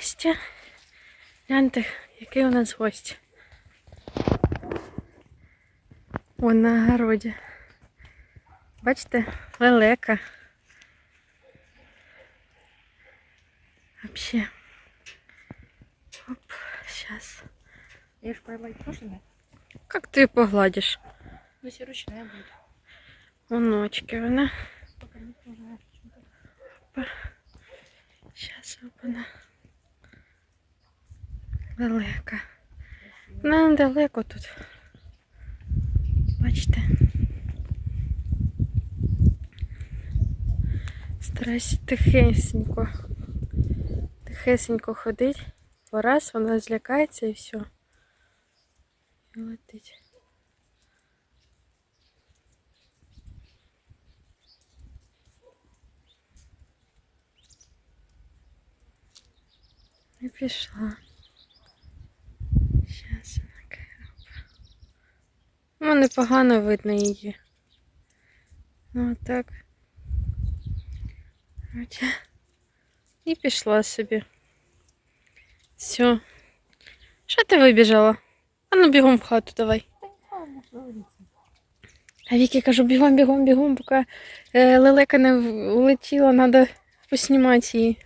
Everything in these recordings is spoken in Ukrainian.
Здрасте. Гляньте, який у нас гость. Вон на огороді. Бачите, лелека. Вообще. Оп, сейчас. Я ж тоже нет? Как ты погладишь? Ну, ручная будет. Оночки вона. Пока не знаю, почему-то. Сейчас вона. Лелека. Вона недалеко тут. Бачите. Старайся тихесенько. Тихесенько ходить. Бо раз вона злякається і все. І летить. І пішла. Щас вона капа. Ну, непогано видно її. Ну, так. І пішла собі. Все. Що ти вибіжала? А ну бігом в хату давай. А Вікі кажу, бігом, бігом, бігом, поки е, лелека не в- улетіла, треба поснімати її.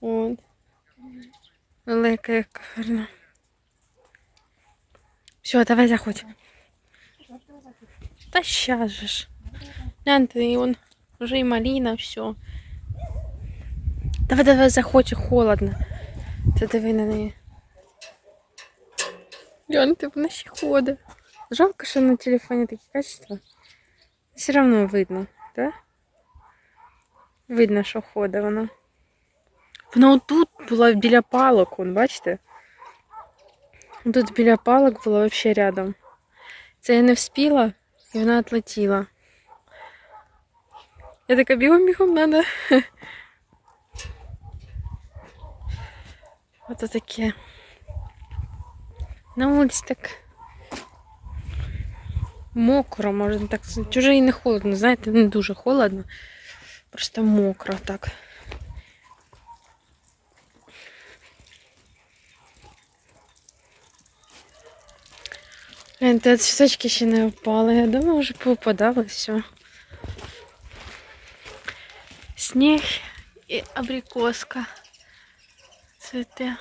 От. Лелека як гарно. Все, давай заходь. Что ж ты захочешь? Та щас же ж. Гляньте, і он вже і маліна, все. Давай, давай, заходь, холодно. Та диви на неї. Гляньте, вона ще ходить. Жалко, що на телефоні такі качества. Все одно видно, так? Видно, що ходить вона. Вона отут була біля палок, вон, бачите? Тут біля палок була взагалі рядом. Це я не вспіла, і вона отлетіла. Я така бігом-бігом надо. Ото таке. На вулиці так мокро, можна так сказати. Уже і не холодно, знаєте, не дуже холодно. Просто мокро так. Гляньте, а цвіточки ще не впали. Я думаю, вже попадало все. Сніг і абрикоска. Цвіте.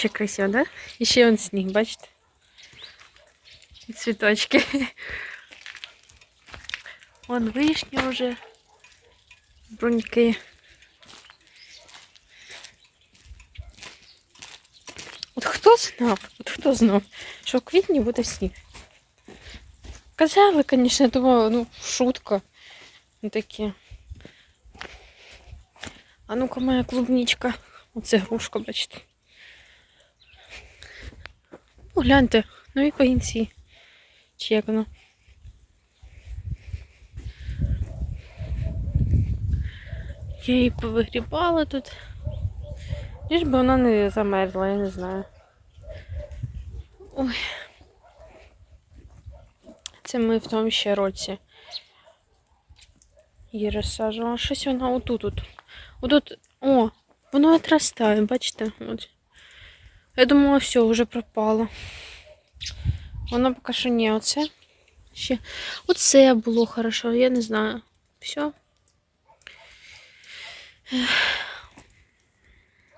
Вообще красиво, да? Еще он снег, бачите? И цветочки. Вон вишня уже. Бруньки. От хто знав? От хто знав, що в квітні буде сніг? Казали, звісно, я думала, ну, шутка. Ну такі. А ну-ка моя клубничка. Оце грушка, бачите. О, гляньте, нові пагінці. Чи як воно? Я її повигрібала тут. Лиш би вона не замерзла, я не знаю. Ой. Це ми в тому ще році її розсаджувала. Щось вона отут. От. Отут. О, воно отростає, бачите? От. Я думала, все, вже пропало. Воно поки що ні, оце. Ще. Оце було хорошо, я не знаю. Все.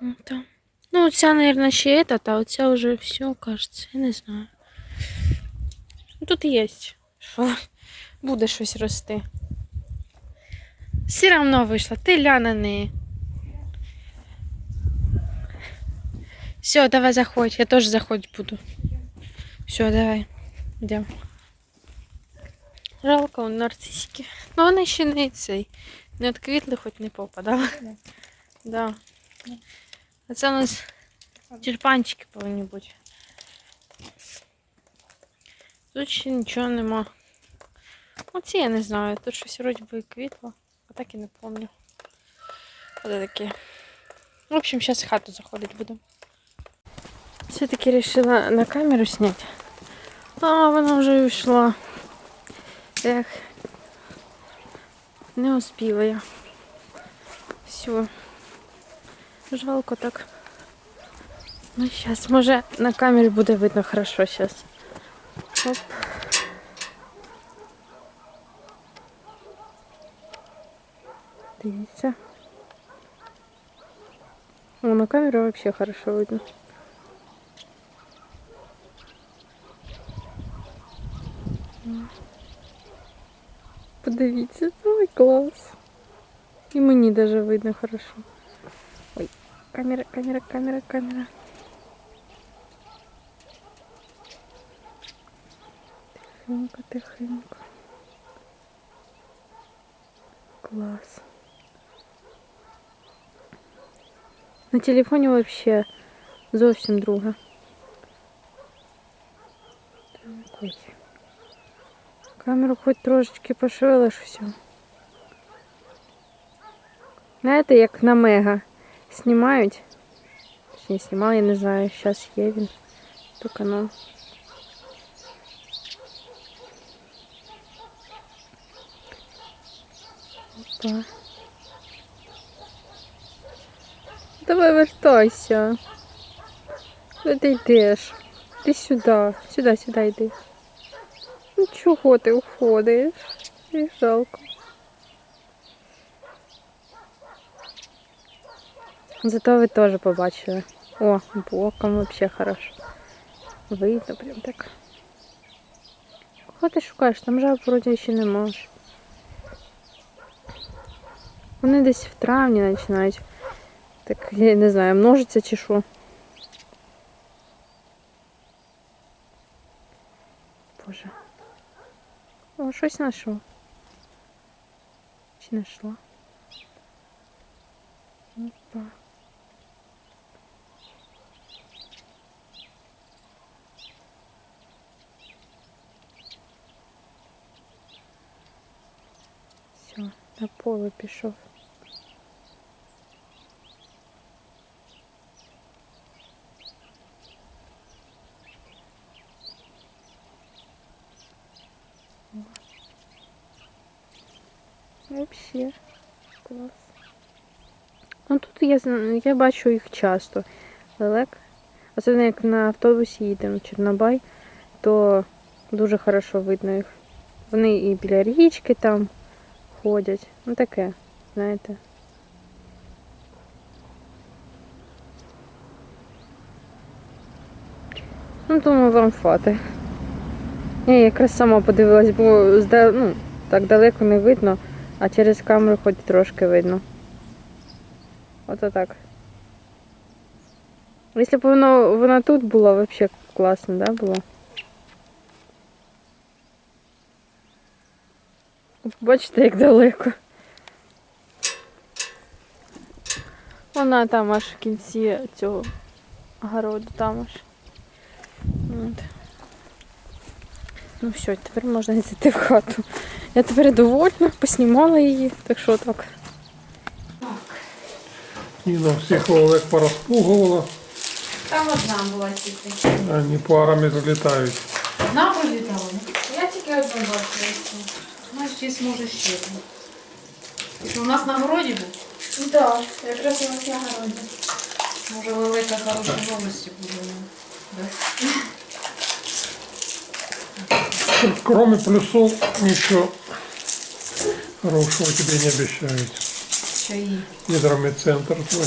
Это. Ну, оця, наверное, ще эта, а оця вже все, кажется, я не знаю. Ну, Тут є. Що? Буде щось рости. Все равно вийшла. Ти ля на неї. Все, давай заходь. Я теж заходь буду. Все, давай. Йдемо. Жалко, он нарцисики. Ну вони ще не цей. Не відквітли, хоч не попадали. Да. А це у нас тюльпанчики повинні бути. Тут ще нічого нема. Оці я не знаю. Тут щось вроді би квітло. А так і не пам'ятаю. Оце таке. В общем, зараз в хату заходить буду. Все-таки решила на камеру снять. А, вона вже йшла. Ех. Не успіла я. Все. Жалко так. Ну, сейчас, може, на камері буде видно хорошо сейчас. Оп. Дивіться. На камеру вообще хорошо видно. Подивіться, ой, клас. І мені даже видно хорошо. Ой, камера, камера, камера, камера. Тихенько, тихенько. Клас. На телефоні вообще зовсім друга. Ой. Камеру хоч трошечки пошивиш все. Знаєте, як на мега знімають. Точніше, знімали, я не знаю, зараз є він. То канал. Опа. Давай вертайся. Куди йдеш? Ти сюди, сюди, сюди йди. Чого ти уходиш? І жалко. Зато ви теж побачили. О, боком вообще хорошо. Видно прям так. Кого ти шукаєш? Там жаб вроді ще не можеш. Вони десь в травні починають. Так, я не знаю, множиться чи що. Боже. О, щось знайшов. Чи знайшла? Опа. Все, на поле пішов. Вообще клас. Ну тут я, я бачу їх часто. Лелек. Особливо як на автобусі їдемо в Чорнобай, то дуже хорошо видно їх. Вони і біля річки там ходять. Ну таке, знаєте. Ну, думаю, вам фати. Я якраз сама подивилась, бо ну, так далеко не видно, а через камеру хоч трошки видно. Ото так. Якщо б воно, вона тут була, взагалі класно, да, було? Бачите, як далеко. Вона там аж в кінці цього городу, там аж. От. Ну все, тепер можна йти в хату. Я тепер довольна, поснімала її, так що так. Ніна всіх лелек порозпугувала, Там одна була тільки. вони парами залітають. Одна пролітала? Я тільки одну бачила. і все. Ну, ще може ще одну. Що у нас на городі був? Так, якраз у нас на городі. Може велика хороша новості буде. Да? Кроме плюсов ничего хорошего тебе не обещают. Чаї. Гидромедцентр твой.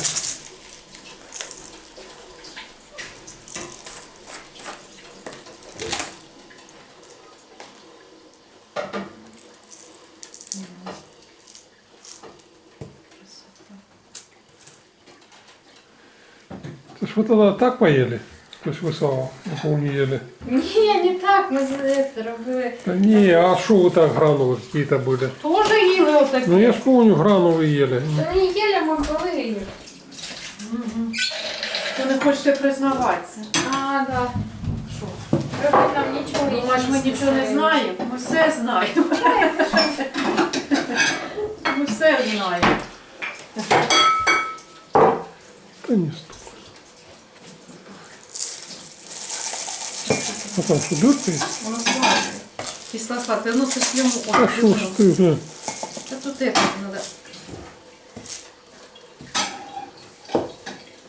Ж вы тогда так поели? То есть вы сало не ели? Ні, не так, ми це робили. Да не, а что вы так гранулы какие-то были? Тоже їли отакі. Ну я ж помню, гранулы ели. Та не їли, ми коли їли. Ви не хочете признаватися. А, да. Що? Робити нам нічого не Думаєш, ми нічого не знаємо? Ми все знаємо. Ми все знаю. Да не столько. А там что, дырка есть? Воно сладке. Кисло сладке. Ну це ж йому. А что ж ты, да? Та тут это надо.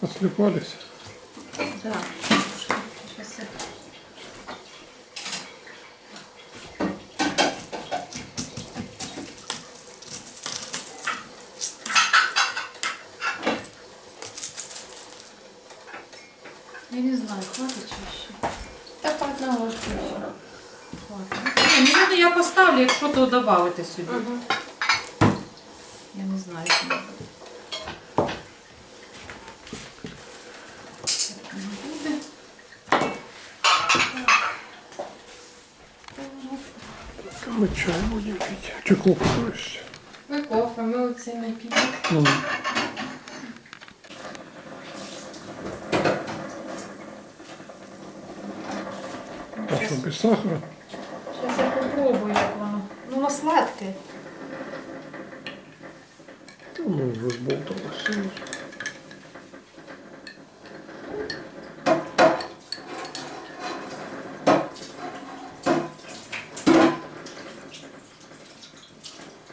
Ослепались? Да. Додати сюди. Угу. Я не знаю. чи не буде. Не. Мы чай будем пить. Чекло то есть. Ми кофе, ми оці напіток. М. А что, без сахара? Зараз я попробую, воно. Ну, воно сладке. Ну, уже.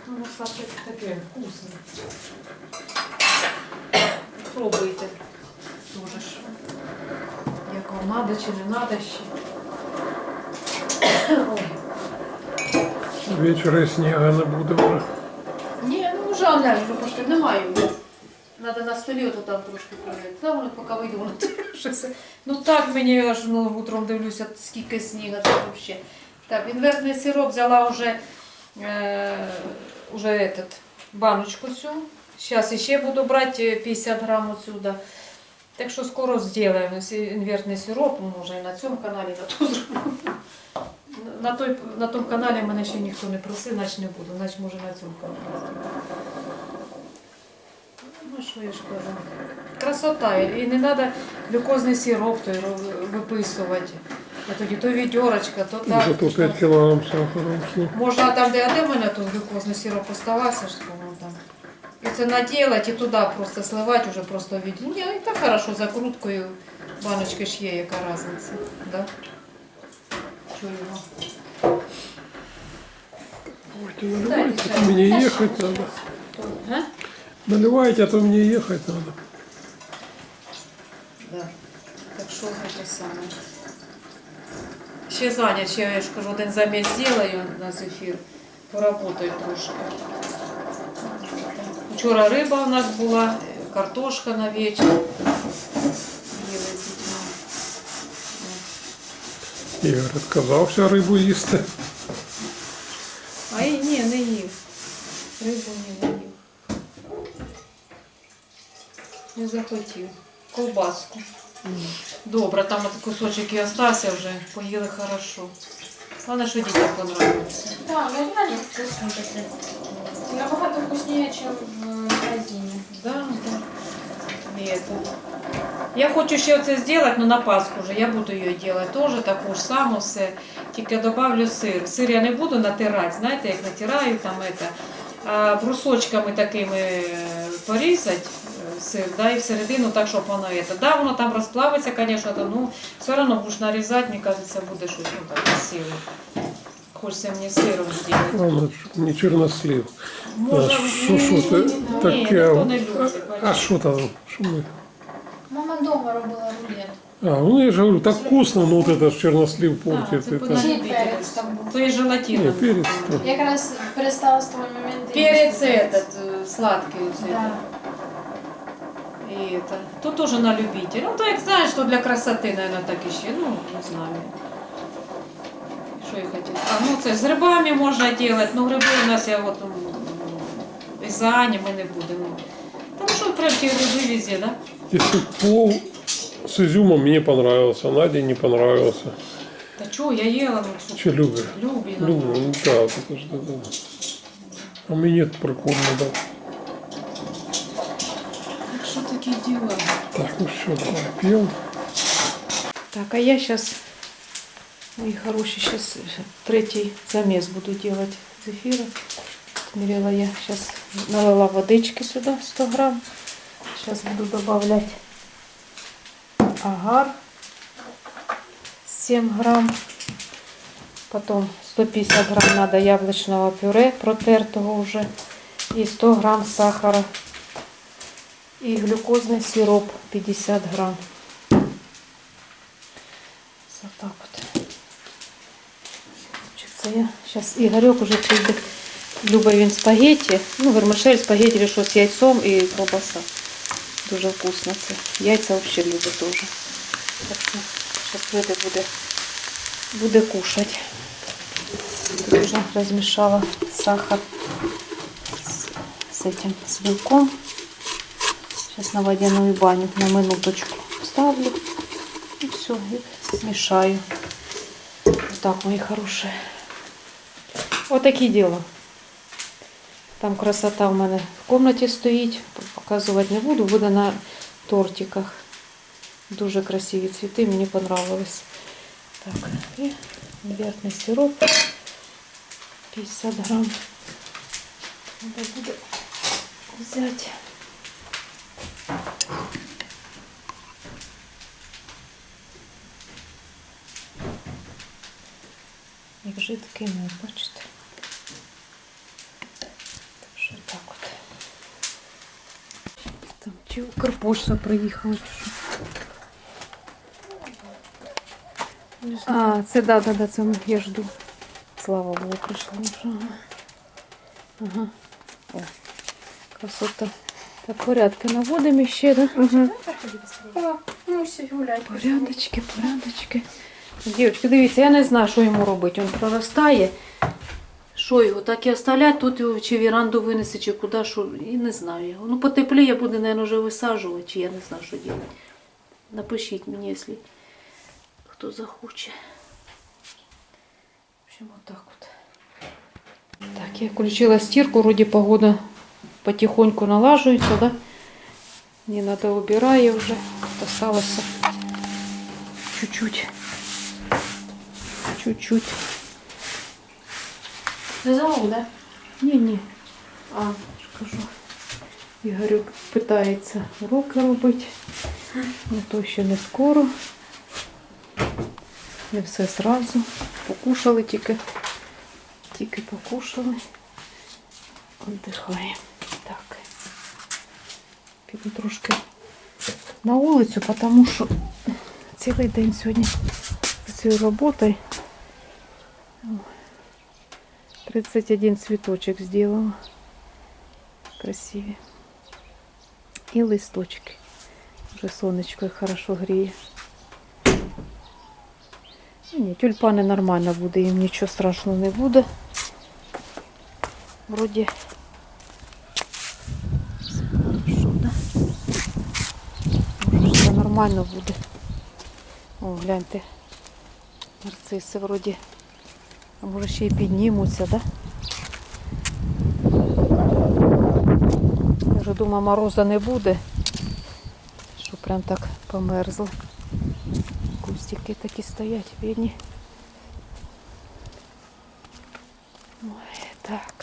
Воно сладке таке вкусне. Пробуйте. Тоже ж. Як вам надо чи не надо ще. Ой. Вечера снега не буде вже. Ні, ну вже Олег, вже пошли, немає. Надо на столі ото там трошки провірити. Та поки вийду, воно трошки. Ну так мені аж ну, утром дивлюся, скільки снігу це взагалі. Так, інвертний сироп взяла вже, е, уже этот, баночку цю. Зараз ще буду брати 50 грам отсюда. Так що скоро зробимо інвертний сироп, може і на цьому каналі, на тому зроблю. На, той, на тому каналі мене ще ніхто не просив, значить не буду, значить може на цьому каналі. Ну що я ж кажу. Красота. І не треба глюкозний сироп той виписувати. А тоді то відьорочка, то так. Зато то 5 так. килограмм сахара ушло. Можна там, де, а де в мене тут глюкозний сироп оставався, ж по-моєму, там. І це наділати і туди просто сливати, вже просто від. Ні, і так хорошо, закруткою баночки ж є, яка різниця. Да? Чого його? Давайте наливайте, а то мне ехать надо. Га? Наливайте, а то мне ехать надо. Да. Так що це саме. Ще зайнят, ще я ж кажу, один заміс зроблю на зефір. Поработаю трошки. Вчора риба у нас була, картошка на вечір. Ігор відказався рибу їсти. А і ні, не їв. Рибу ні, не їв. Не захотів. Ковбаску. Добре, там от кусочок і остався вже, поїли хорошо. Головне, що дітям понравилося. Так, ну реально вкусно таке. Набагато вкусніше, ніж в магазині. Да, да. І это. Я хочу ще це зробити, ну на Пасху вже я буду її робити теж таку ж саму все. Тільки добавлю сир. Сир я не буду натирати, знаєте, як натираю там это. А брусочками такими е, порізати е, сир, да, і всередину так, щоб воно это. Да, воно там розплавиться, звісно, то, ну все одно будеш нарізати, мені кажеться, буде щось ну, так красиво. Хочеться мені сиром зробити. Щоб не чорнослив. А Може, що що це ні, таке? ніхто не любить. А що там? Що ми? Мама вдома робила рулет. А, ну я же говорю, так вкусно, но вот это ж чернослив портит. це это. подожди. Чи перець там був. То є желатином. Не, перец. то. Якраз перестала з того моменту. Перец їсти этот, э, сладкий вот Да. этот. И это. Тут тоже на любителя. Ну, то як знаєш, що для красоти, наверное, так іще. Ну, не знаю. Що я хотіла? А, ну це з грибами можна робити. Ну, гриби у нас я от м, із Ані ми не будемо. Там що прям ті гриби везде, да? Если плов с изюмом мне понравился, Наде не понравился. Та чого, я їла, ну що. Че любишь? Люблю. Люблю, ну да, вот это ж, да, да. А мне это прикольно, да. Так що такі діла? Так, ну все, давай пьем. Так, а я сейчас, мои хорошие, сейчас третий замес буду делать зефира. Смірила я. Зараз налила водички сюди 100 грам. Зараз буду добавлять агар 7 грам. Потом 150 грамм надо яблочного пюре протертого уже. И 100 грамм сахара. И глюкозный сироп 50 грамм. Вот так вот. Я зараз Ігорьок уже прийде. Любить він спагетті. Ну, вермишель, спагетті щось з яйцом і колбаса. Дуже вкусно це. Яйця взагалі любить дуже. Так що зараз прийде буде, буде кушати. Тут уже размешала сахар с, с этим, с белком. Сейчас на водяную баню на минуточку ставлю. И все, и смешаю. Вот так, мои хорошие. Вот такие дела. Там красота в мене в комнаті стоїть. Показувати не буду, буде на тортиках. Дуже красиві цвіти, мені понравились. Так, і інвертний сироп. 50 грамм. Надо буде взяти. Як жидкий мед, бачите? Чи Укрпошта приїхала, чи що? А, це да, да, да, це я жду. Слава Богу, прийшло вже. Ага. О, красота. Так, порядки наводимо ще, да? Угу. О, ну. Порядочки, порядочки. Дівчатки, дивіться, я не знаю, що йому робити. Він проростає. Що його так і оставлять, тут його чи віранду винесе, чи куди, що, і не знаю його. Ну, потепліє буде, мабуть, вже висаджувати, чи я не знаю, що робити. Напишіть мені, якщо хто захоче. В общем, отак от. Так, я включила стирку, вроде погода потихоньку налаживается, да? Не надо убираю уже. Осталось чуть-чуть. Чуть-чуть. Не замов, да? Не-не, А, кажу. Ігорюк питається уроки робити. Ну то ще не скоро. Не все зразу. Покушали тільки. Тільки покушали. Отдихаємо. Так. Піду трошки на вулицю, тому що цілий день сьогодні працюю роботою. О, 31 цветочек сделала. Красиві. І листочки. Вже сонечко їх хорошо. Ну, Ні, тюльпани нормально буде, їм нічого страшного не буде. Вроді все хорошо, да? Може, все нормально буде. О, гляньте. Нарциси вроді. А може ще й піднімуться, да? Я вже думаю, мороза не буде. Що прям так померзли. Кустики такі стоять, бідні. Ой, так.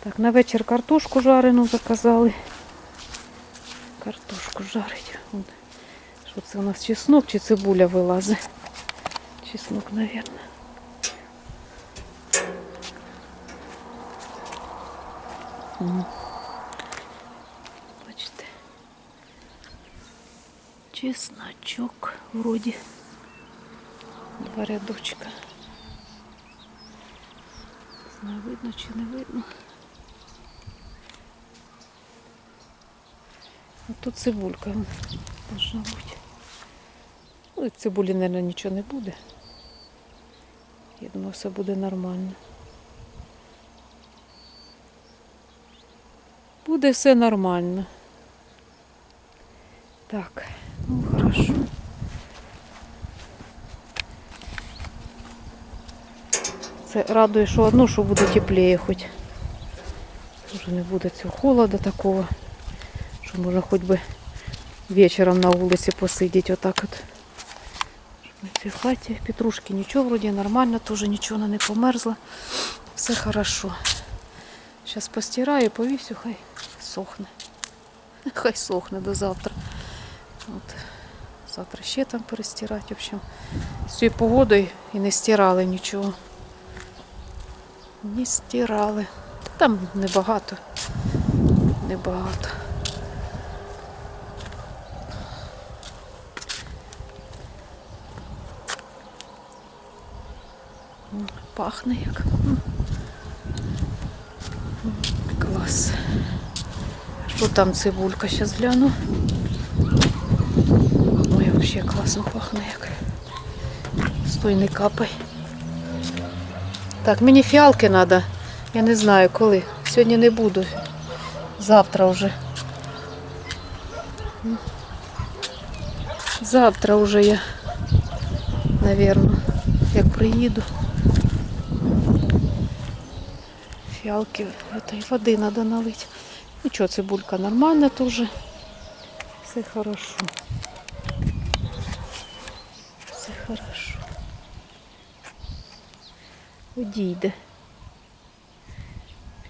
Так, на вечір картошку жарену заказали. Картошку жарить. Що це у нас чеснок чи цибуля вилазить? Чеснок, наверное. Бачите. Чесночок вроді. Два рядочка. Не знаю, видно чи не видно. А тут цибулька должна бути. Ну, цибулі, мабуть, нічого не буде. Я думаю, все буде нормально. Буде все нормально. Так, ну хорошо. Це радує, що одно, що буде тепліє хоч. Вже не буде цього холода такого, що можна хоч би вечором на вулиці посидіти отак от. В цій хаті петрушки нічого, вроді нормально, теж нічого вона не померзла. Все хорошо. Зараз постираю, повісю, хай сохне. Хай сохне до завтра. От. Завтра ще там перестирати. В общем, з цією погодою і не стирали нічого. Не стирали. Там небагато. Небагато. Пахне як. Клас. Що там цибулька? Зараз гляну. Ой, взагалі класно пахне як. Стой, не капай. Так, мені фіалки треба. Я не знаю коли. Сьогодні не буду. Завтра вже. Завтра вже я, навірно, як приїду. Фіалки этой води треба налити. Нічого, цибулька нормальна теж. Все хорошо. Все хорошо. Одійде.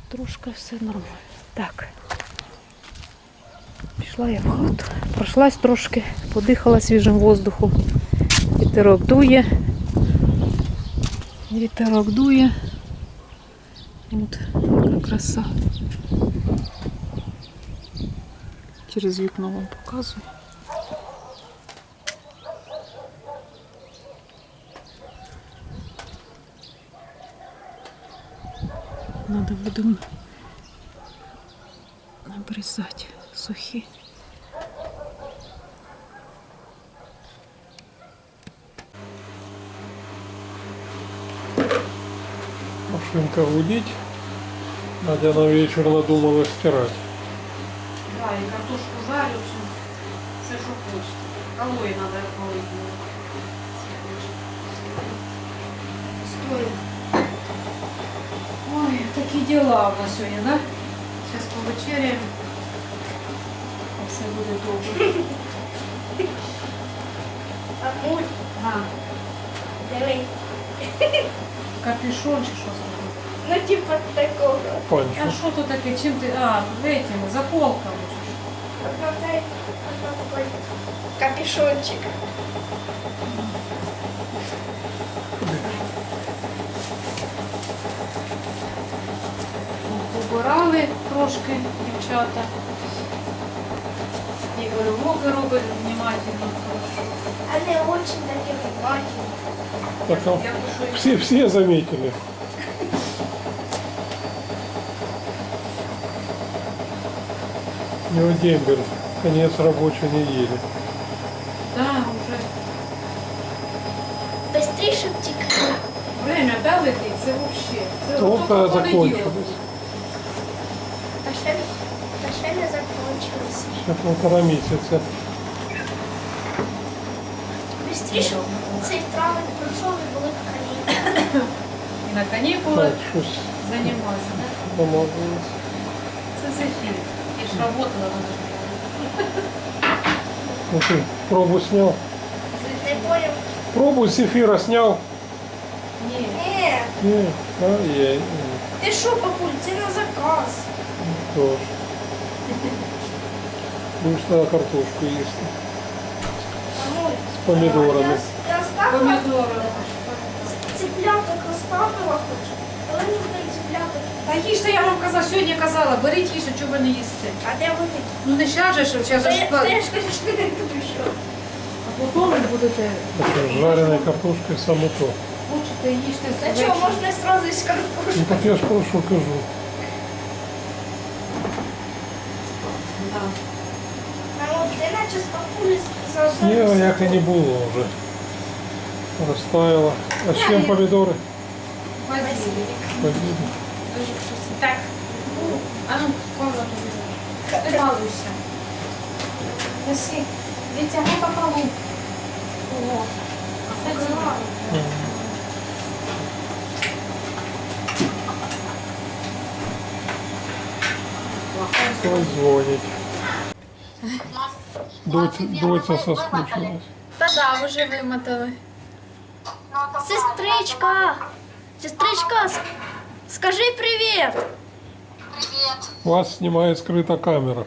Трошки все нормально. Так. Пішла я в хату. Пройшлась трошки, подихала свіжим воздухом. Вітерок дує. Вітерок дує. От, яка краса. Через вікно вам показую. Надо будемо обрізати сухі. Машинка гудить. Надя на вечер надумала стирать. Да, і картошку жарю, все, все що хочете. Алої треба полити. Стой. Ой, такі діла у нас сьогодні, да? Зараз повечеряємо. І все буде добре. Мамуль, А, диви. капюшон чи що зробив? Ну, типа такого. А Панчо. що то таке? Чим ти? А, этими, заколками. такой капюшончик. Побирали трошки дівчата. Ігор уроки робить внимательно. Они очень такие внимательные. Так, а Я пишу все, все заметили. Не дембель. Конец рабочий недели. Да, уже Быстрее, чтоб тикало. время да, летить, це вообще. Це Только понеділок. закончилось. А ще, а ще не закончилось. Ще полтора месяца. Быстрее, щоб цей травень пройшов і були канікули. І на канікули Так, щось займатися. Да? домовились. работала на Ну ты пробу снял. Не поняв? Пробу с эфира снял. Ні. Ні, Не, а я ти що, папуль, це на заказ. тоже. Будешь тогда картошку есть. Мамуль, С помидорами. Я, я ставила, Помідори. цыпляток розставила хоч. Та їжте, я вам казала, сьогодні казала, беріть їжу, чого ви не їсте. А де вони? Ну не зараз же, що зараз Та я, ж та я ж кажу, що не люблю що. А потім ви будете, жареной картошкой само то. хочете їсти Та чого, можна сразу із картошки. Ну так я ж прошу кажу. Да. А от з папулі заодно. Як і не було вже. Растаяло. А з чим помідори? Базилік. Базилік. Дуже вкусно. Так. А ну, комнату візьми. Не балуйся. Неси. Відтягни по полу. Ого. А це діло. Хтось дзвонить. Доця, доця соскучилась. Та да, вже вимотали. Сестричка! Сестричка! Скажи привіт! Вас снимает скрыта камера.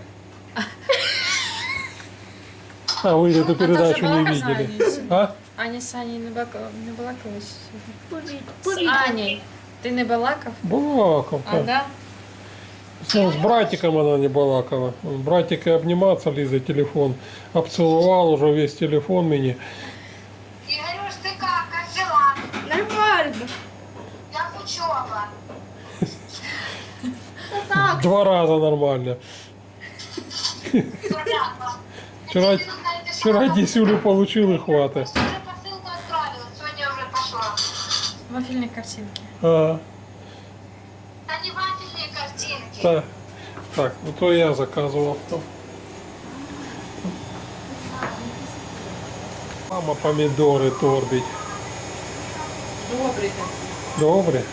А вы эту передачу не видели. А? Аня з Анею не, бака... не балакалась? З. Аней. Ти не балакав? Балаков. А, да? Ну, с братиком она не балакала. Братика обниматься, Лиза, телефон. Обцеловал уже весь телефон мне. Игорюш, ты как? Как дела? Нормально. Как учеба? Так. Два раза нормально. Вчера, вчера десюлю получил и хватит. Уже посылку отправила, сегодня уже пошла. Вафельні картинки. А, Занимательные картинки. так, так, ну то я заказывал. Мама помидоры торбить. Добрий ти. Добре.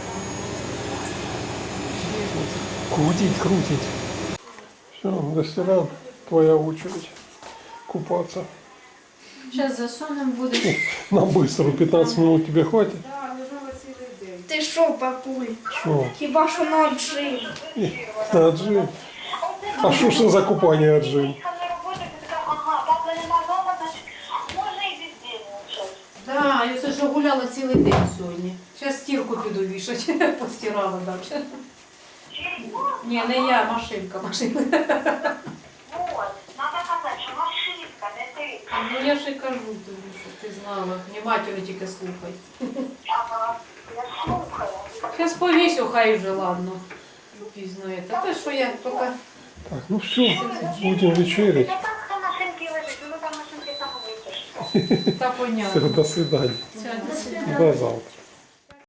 Крутить, крутить. Все, ресторан, твоя очередь купаться. Зараз засунемо буде. На быстро, 15 минут тебе хватит? Ти що, папуль? Что? Хіба що на джим? На отжим? А что ж за можно и без денег Да, я все ж гуляла цілий день сьогодні. Зараз стірку піду вішати, постирала далі. Ні, не я, машинка, машинка. Вот, надо сказать, что машинка, не ты. Ну я ж і кажу тобі, щоб ти знала. Внимательно тільки слухай. Ага, я слухаю. Зараз повісю, хай вже, ладно. Пізно є. Та те, що я тільки... Так, ну все, будем вечерять. Я так на машинке лежит, ну там машинки там выйдешь. Та Все, понятно. до свидания. Все, до свидання. До завтра.